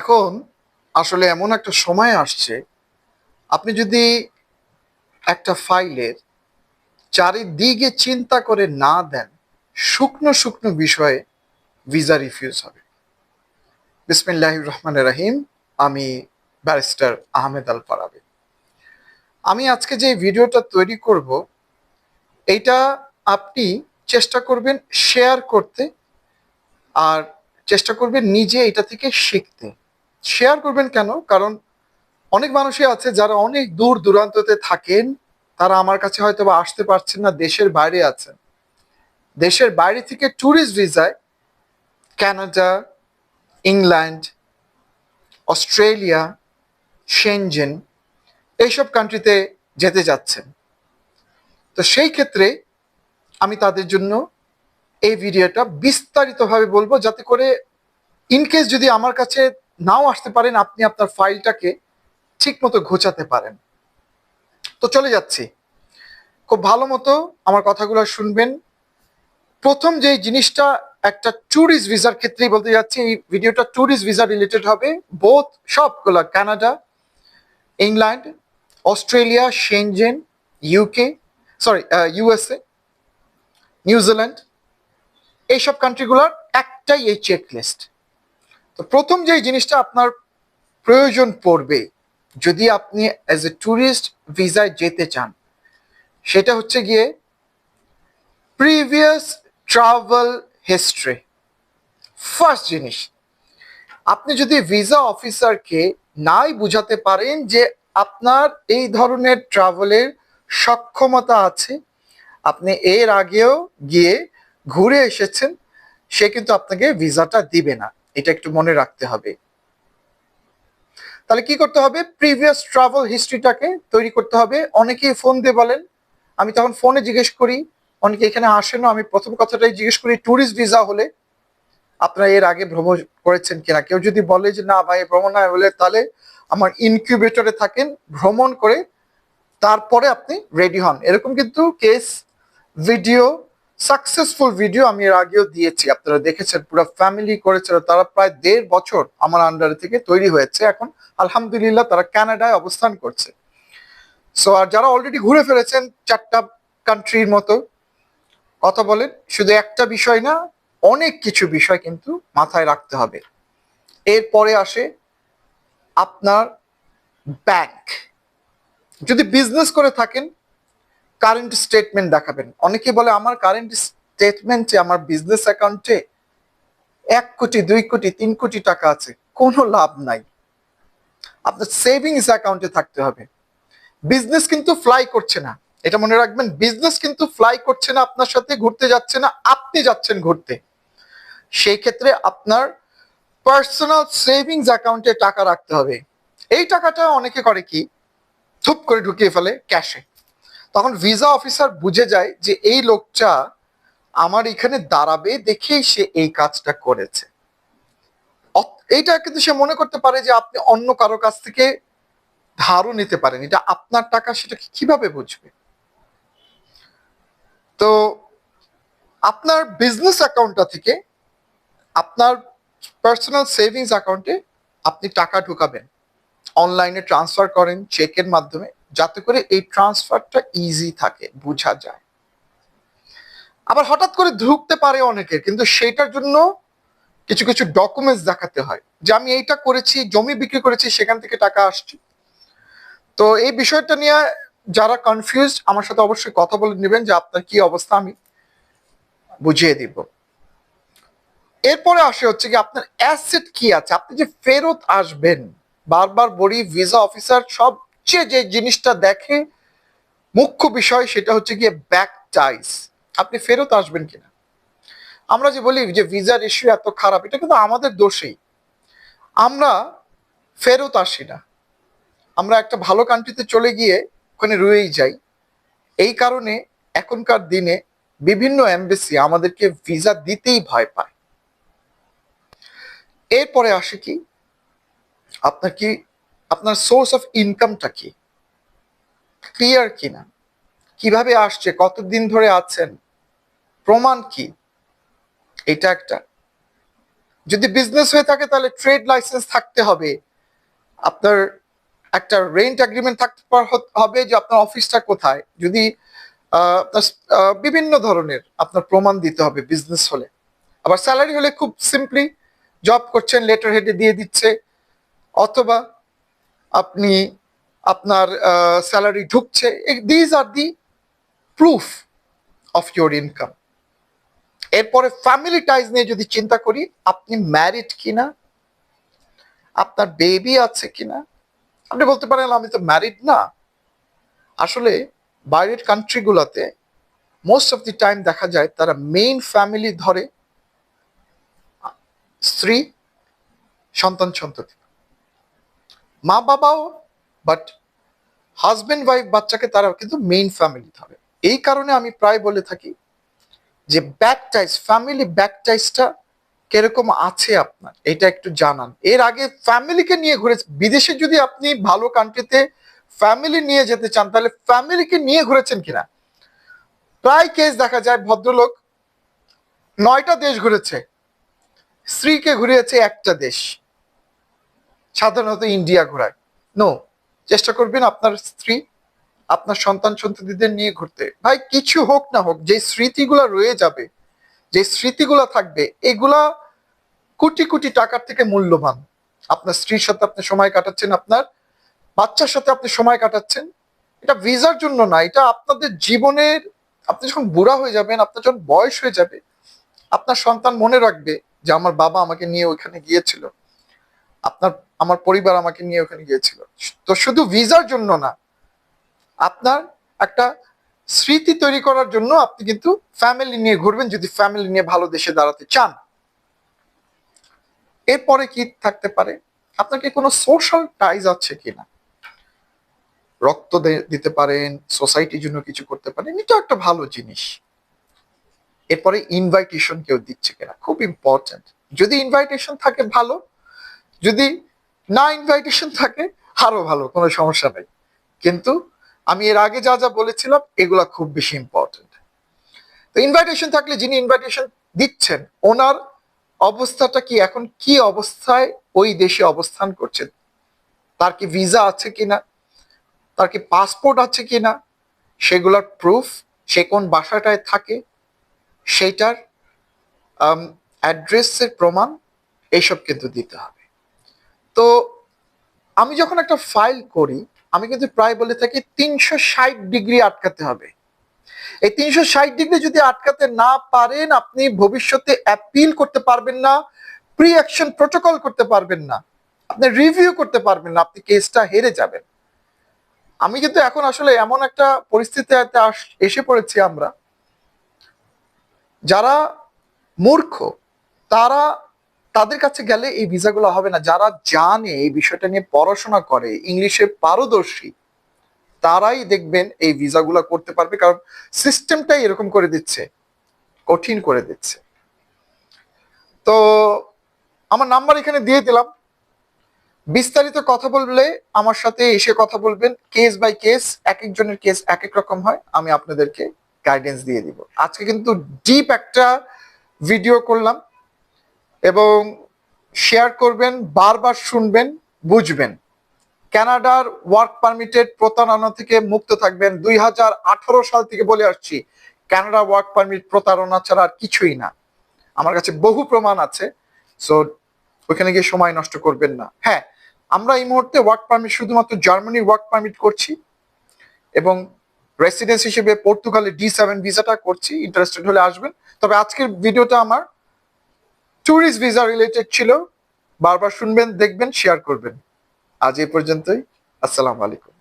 এখন আসলে এমন একটা সময় আসছে, আপনি যদি একটা ফাইলের চারিদিকে চিন্তা করে না দেন, শুকনো শুকনো বিষয়ে ভিসা রিফিউজ হবে। বিসমিল্লাহ রহমান রাহিম, আমি ব্যারিস্টার আহমেদ আল ফারাবি আমি আজকে যে ভিডিওটা তৈরি করব, এইটা আপনি চেষ্টা করবেন শেয়ার করতে, আর চেষ্টা করবেন নিজে এটা থেকে শিখতে। শেয়ার করবেন কেন? কারণ অনেক মানুষই আছে যারা অনেক দূর দূরান্ততে থাকেন, তারা আমার কাছে হয়তো বা আসতে পারছেন না, দেশের বাইরে আছেন। দেশের বাইরে থেকে ট্যুরিস্ট ভিসায় কানাডা ইংল্যান্ড অস্ট্রেলিয়া সেনজেন এইসব কান্ট্রিতে যেতে যাচ্ছেন। তো সেই ক্ষেত্রে আমি তাদের জন্য এই ভিডিওটা বিস্তারিতভাবে বলব, যাতে করে ইনকেস যদি আমার কাছে নাও আসতে পারেন, আপনি আপনার ফাইলটাকে ঠিক মতো ঘোচাতে পারেন। তো চলে যাচ্ছি। খুব ভালো মতো আমার কথাগুলো শুনবেন। প্রথম যে জিনিসটা, একটা ট্যুরিস্ট ভিসার ক্ষেত্রেই বলতে যাচ্ছি, এই ভিডিওটা ট্যুরিস্ট ভিসা রিলেটেড হবে। বোথ সবগুলো Canada England Australia Schengen UK sorry USA New Zealand এইসব কান্ট্রিগুলোর একটাই এই চেক লিস্ট তো প্রথম যেই জিনিসটা আপনার প্রয়োজন পড়বে, যদি আপনি অ্যাজ এ ট্যুরিস্ট ভিসায় যেতে চান, সেটা হচ্ছে গিয়ে প্রিভিয়াস ট্রাভেল হিস্ট্রি ফার্স্ট জিনিস, আপনি যদি ভিসা অফিসারকে নাই বুঝাতে পারেন যে আপনার এই ধরনের ট্রাভেলের সক্ষমতা আছে, আপনি এর আগেও গিয়ে ঘুরে এসেছেন, সে কিন্তু আপনাকে ভিসাটা দিবে না। এটা একটু মনে রাখতে হবে। তাহলে কি করতে হবে? প্রিভিয়াস ট্রাভেল হিস্ট্রিটাকে তৈরি করতে হবে। অনেকেই ফোন দিয়ে বলেন, আমি তখন ফোনে জিজ্ঞেস করি, অনেকে এখানে আসেনও, আমি প্রথম কথাটাই জিজ্ঞেস করি ট্যুরিস্ট ভিসা হলে আপনারা এর আগে ভ্রমণ করেছেন কিনা? কেউ যদি বলে যে, না ভাই, ভ্রমণ হয় হলে তাহলে আমার ইনকিউবেটরে থাকেন, ভ্রমণ করে তারপরে আপনি রেডি হন। এরকম কিন্তু কেস ভিডিও সাকসেসফুল ভিডিও আমি এর আগেও দিয়েছি, আপনারা দেখেছেন, পুরো ফ্যামিলি করেছিল তারা প্রায় দেড় বছর আমার আন্ডারে থেকে তৈরি হয়েছে, এখন আলহামদুলিল্লাহ তারা কানাডায় অবস্থান করছে। সো আর যারা অলরেডি ঘুরে ফেলেছেন চারটা কান্ট্রির মতো, কথা বলেন, শুধু একটা বিষয় না, অনেক কিছু বিষয় কিন্তু মাথায় রাখতে হবে। এরপরে আসে আপনার ব্যাংক যদি বিজনেস করে থাকেন কারেন্ট স্টেটমেন্ট দেখাবেন। অনেকে বলে, আমার কারেন্ট স্টেটমেন্টে আমার বিজনেস অ্যাকাউন্টে এক কোটি, দুই কোটি, তিন কোটি টাকা আছে। কোনো লাভ নাই। আপনার সেভিংস অ্যাকাউন্টে থাকতে হবে। বিজনেস কিন্তু ফ্লাই করছে না। এটা মনে রাখবেন বিজনেস কিন্তু ফ্লাই করছে না, আপনার সাথে ঘুরতে যাচ্ছে না, আপনি যাচ্ছেন ঘুরতে। সেই ক্ষেত্রে আপনার পার্সোনাল সেভিংস অ্যাকাউন্টে টাকা রাখতে হবে। এই টাকাটা অনেকে করে কি, থুপ করে ঢুকিয়ে ফেলে ক্যাশে তখন ভিসা অফিসার বুঝে যায় যে এই লোকটা আমার এখানে দাঁড়াবে দেখেই সে এই কাজটা করেছে। এইটা কিন্তু সে মনে করতে পারে যে আপনি অন্য কারও কাছ থেকে ধারও নিতে পারেন। এটা আপনার টাকা সেটা কীভাবে বুঝবে? তো আপনার বিজনেস অ্যাকাউন্টটা থেকে আপনার পার্সোনাল সেভিংস অ্যাকাউন্টে আপনি টাকা ঢুকাবেন। অনলাইনে ট্রান্সফার করেন চেকের মাধ্যমে। যাতে করে এই ট্রান্সফারটা ইজি থাকে, বোঝা যায়। আবার হঠাৎ করে ঢুকতে পারে অনেকের, কিন্তু সেটার জন্য কিছু কিছু ডকুমেন্টস দেখাতে হয়। যে আমি এইটা করেছি, জমি বিক্রি করেছি, সেখান থেকে টাকা আসছে। তো এই বিষয়টা নিয়ে যারা কনফিউজ আমার সাথে অবশ্যই কথা বলে নেবেন যে আপনার কি অবস্থা, আমি বুঝিয়ে দিব। এরপরে আসে হচ্ছে কি, আপনার অ্যাসেট কি আছে? আপনি যে ফেরত আসবেন, বারবার বলি ভিসা অফিসার সবচেয়ে যে জিনিসটা দেখে মুখ্য বিষয় সেটা হচ্ছে গিয়ে ব্যাক টাইস আপনি ফেরত আসবেন কিনা? আমরা যে বলি যে ভিসার ইস্যু এত খারাপ, এটা কিন্তু আমাদের দোষেই। আমরা ফেরত আসি না। আমরা একটা ভালো কান্ট্রিতে চলে গিয়ে ওখানে রয়েই যাই। এই কারণে এখনকার দিনে বিভিন্ন এমবেসি আমাদেরকে ভিসা দিতেই ভয় পায়। এরপরে আসে কি? আপনার কি আপনার সোর্স অফ ইনকামটা কি? ক্লিয়ার কিনা? কীভাবে আসছে? কতদিন ধরে আছেন? প্রমাণ কি? এটা একটা। যদি বিজনেস হয়ে থাকে তাহলে ট্রেড লাইসেন্স থাকতে হবে। আপনার একটা রেন্ট এগ্রিমেন্ট থাকতে হবে যে আপনার অফিসটা কোথায়? যদি বিভিন্ন ধরনের আপনার প্রমাণ দিতে হবে বিজনেস হলে। আবার স্যালারি হলে খুব সিম্পলি জব করছেন লেটার হেডে দিয়ে দিচ্ছে, অথবা আপনি আপনার স্যালারি ঢুকছে। These are the proof of your income এরপরে ফ্যামিলি টাইজ নিয়ে যদি চিন্তা করি, আপনি ম্যারিড কিনা? আপনার বেবি আছে কিনা? আপনি বলতে পারেন, আমি তো ম্যারিড না। আসলে বাইরের কান্ট্রিগুলোতে মোস্ট অফ দি টাইম দেখা যায়, তারা মেইন ফ্যামিলি ধরে, স্ত্রী সন্তান সন্ততি মা বাবাও বাট হাজবেন্ড ওয়াইফ বাচ্চাকে তারা কিন্তু মেইন ফ্যামিলি ধরে। এই কারণে আমি প্রায় বলে থাকি যে ব্যাকটাইজ ফ্যামিলি ব্যাকটাইজটা কীরকম আছে আপনার? এটা একটু জানান। এর আগে ফ্যামিলিকে নিয়ে ঘুরে বিদেশে যদি আপনি ভালো কান্ট্রিতে ফ্যামিলি নিয়ে যেতে চান, তাহলে ফ্যামিলিকে নিয়ে ঘুরেছেন কিনা? প্রায় কেস দেখা যায়, ভদ্রলোক নয়টা দেশ ঘুরেছে। স্ত্রীকে ঘুরিয়েছে একটা দেশ। সাধারণত ইন্ডিয়া ঘোরায়। নো চেষ্টা করবেন আপনার স্ত্রী, আপনার সন্তান সন্ততিদের নিয়ে ঘুরতে। ভাই, কিছু হোক না হোক যে স্মৃতিগুলা রয়ে যাবে যে স্মৃতিগুলা থাকবে, এগুলা কোটি কোটি টাকার থেকে মূল্যবান। আপনার স্ত্রীর সাথে আপনি সময় কাটাচ্ছেন, আপনার বাচ্চার সাথে আপনি সময় কাটাচ্ছেন, এটা ভিসার জন্য না, এটা আপনাদের জীবনের, আপনি যখন বুড়া হয়ে যাবেন, আপনার যখন বয়স হয়ে যাবে, আপনার সন্তান মনে রাখবে যে আমার বাবা আমাকে নিয়ে ওইখানে গিয়েছিল। আপনার, আমার পরিবার আমাকে নিয়ে ওখানে গিয়েছিল। তো শুধু ভিসার জন্য না, আপনার একটা স্মৃতি তৈরি করার জন্য আপনি কিন্তু ফ্যামিলি নিয়ে ঘুরবেন, যদি ফ্যামিলি নিয়ে ভালো দেশে দাঁড়াতে চান। এরপরে কি থাকতে পারে? আপনার কি কোনো সোশ্যাল টাইজ আছে কিনা? রক্ত দিতে পারেন সোসাইটির জন্য কিছু করতে পারেন, এটা একটা ভালো জিনিস। এরপরে ইনভাইটেশন কেউ দিচ্ছে কিনা? খুব ইম্পর্টেন্ট যদি ইনভাইটেশন থাকে, ভালো। যদি না ইনভাইটেশন থাকে, আরও ভালো, কোনো সমস্যা নেই। কিন্তু আমি এর আগে যা যা বলেছিলাম, এগুলা খুব বেশি ইম্পর্টেন্ট তো ইনভাইটেশন থাকলে যিনি ইনভাইটেশন দিচ্ছেন, ওনার অবস্থাটা কি এখন কি অবস্থায় ওই দেশে অবস্থান করছেন? তার কি ভিসা আছে কিনা? তার কি পাসপোর্ট আছে কিনা? সেগুলোর প্রুফ সে কোন বাসাটায় থাকে, সেইটার অ্যাড্রেসের প্রমাণ, এইসব কিন্তু দিতে হবে। তো আমি যখন একটা ফাইল করি, আমি কিন্তু প্রায় বলে থাকি তিনশো ষাট ডিগ্রি আটকাতে হবে। এই তিনশো ষাট ডিগ্রি যদি আটকাতে না পারেন, আপনি ভবিষ্যতে অ্যাপিল করতে পারবেন না প্রি অ্যাকশন প্রোটোকল করতে পারবেন না, আপনি রিভিউ করতে পারবেন না, আপনি কেসটা হেরে যাবেন। আমি কিন্তু এখন আসলে এমন একটা পরিস্থিতিতে এসে পড়েছি আমরা, যারা মূর্খ, তারা তাদের কাছে গেলে এই ভিসাগুলো হবে না। যারা জানে এই বিষয়টা নিয়ে পড়াশোনা করে, ইংলিশে পারদর্শী, তারাই দেখবেন এই ভিসাগুলো করতে পারবে, কারণ সিস্টেমটাই এরকম করে দিচ্ছে, কঠিন করে দিচ্ছে। তো আমার নাম্বার এখানে দিয়ে দিলাম। বিস্তারিত কথা বললে আমার সাথে এসে কথা বলবেন। কেস বাই কেস, এক একজনের কেস এক এক রকম হয়, আমি আপনাদেরকে গাইডেন্স দিয়ে দিব। আজকে কিন্তু ডিপ একটা ভিডিও করলাম। এবং শেয়ার করবেন, বারবার শুনবেন, বুঝবেন। কানাডার ওয়ার্ক পারমিটেড প্রতারণা থেকে মুক্ত থাকবেন। দুই হাজার আঠারো সাল থেকে বলে আসছি, কানাডা ওয়ার্ক পারমিট প্রতারণা ছাড়া আর কিছুই না। আমার কাছে বহু প্রমাণ আছে সো ওখানে গিয়ে সময় নষ্ট করবেন না। হ্যাঁ আমরা এই মুহূর্তে ওয়ার্ক পারমিট শুধুমাত্র জার্মানির ওয়ার্ক পারমিট করছি এবং রেসিডেন্স হিসেবে পর্তুগালে ডি সেভেন ভিসাটা করছি। ইন্টারেস্টেড হলে আসবেন। তবে আজকের ভিডিওটা আমার ট্যুরিস্ট ভিসা রিলেটেড ছিল বারবার শুনবেন দেখবেন শেয়ার করবেন। আজ এই পর্যন্তই। আসসালামু আলাইকুম।